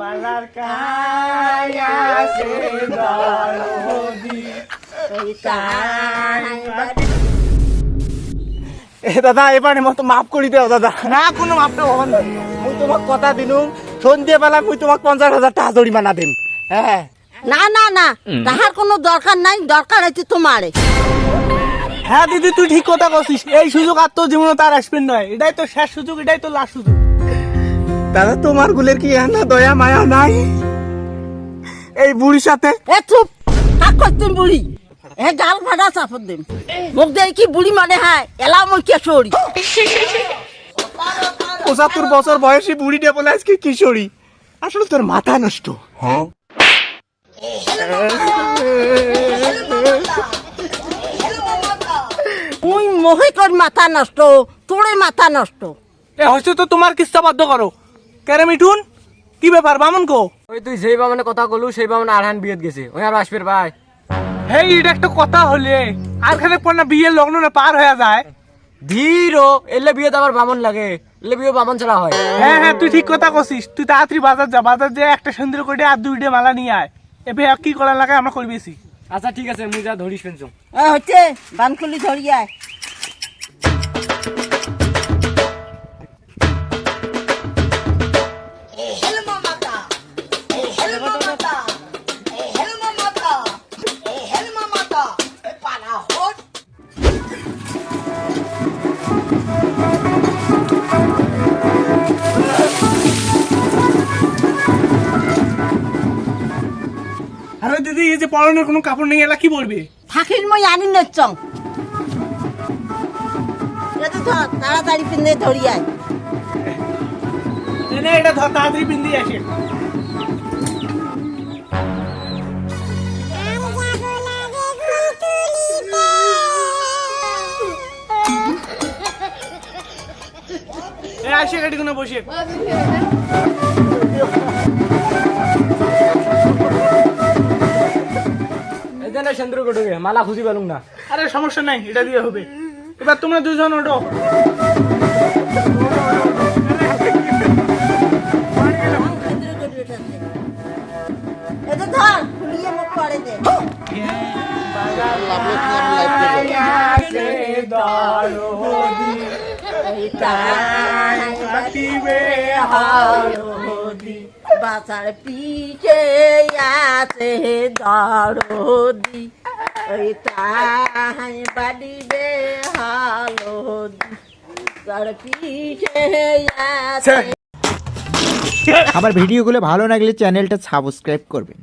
বালার কায়া সে এ দাদা এবারে মতো মাফ করি দেও দাদা। না কোনো মাফ তো হন মুই তোমাক কথা দিলুম সন্ধ্যে বেলা মুই তোমাক পঞ্চাশ হাজার টাকা জরিমানা দিম। হ্যাঁ। না না না তাহার কোনো দরকার নাই দরকার আছে তোমারে। হ্যাঁ দিদি তুই ঠিক কথা বলছিস এই সুযোগ আর তোর জীবনে তার আসবেন নয় এটাই তো শেষ সুযোগ এটাই তো লাস্ট সুযোগ। দাদা তোমার গুলের কি না দয়া মায়া নাই? এই বুড়ির সাথে? এ চুপ! কাক করতেন বুড়ি। এ গাল ফাটা চাপত দিম। মোক দেই কি বুড়ি মানে হ্যাঁ এলা মই কেশরি পঁচাত্তর বছর বয়সী বুড়ি ডে বলে আজকে কিশোরী আসলে তোর মাথা নষ্ট। মুই মহিকর মাথা নষ্ট তোরে মাথা নষ্ট। এ হচ্ছে তো তোমার কিস্তা বাধ্য করো কেরে মিঠুন কি ব্যাপার বামন কো? ওই তুই যেই বামনে কথা কলু সেই বামনে আরহান বিয়েত গেছে। ওই আর আসবে ভাই। হেই এটা একটা কথা হলে আর খানে পর না বিয়ের লগ্ন না পার হয়ে যায়। ধীর এলে বিয়েতে আবার বামন লাগে এলে বিয়ে বামন ছাড়া হয়। হ্যাঁ হ্যাঁ তুই ঠিক কথা কছিস তুই তাড়াতাড়ি বাজার যা বাজার যে একটা সুন্দর করে আর দুইটা মালা নিয়ে আয়। এবে কি করা লাগে আমরা করবেছি আচ্ছা ঠিক আছে মুই যা ধরিস পেনছো এ হচ্ছে বানকুলি ধরিয়ায় আরে দিদি এই যে পরনের কোনো কাপড় নেই এলা কি বলবে? থাকির মই আনি নেচং এটা ধর তাড়াতাড়ি পিনে ধরিয়ায় এনে এটা ধর তাড়াতাড়ি পিন্দি আসে। এ আসে গাড়ি কোনো বসে এই যে সেন্দ্র কটুকে মালা খুঁজি পেলুম না আরে সমস্যা নাই এটা দিয়ে হবে এবার তোমরা দুজন ওঠো বাসার পিছে আছে পিছে আমার ভিডিওগুলো ভালো লাগলে চ্যানেলটা সাবস্ক্রাইব করবেন।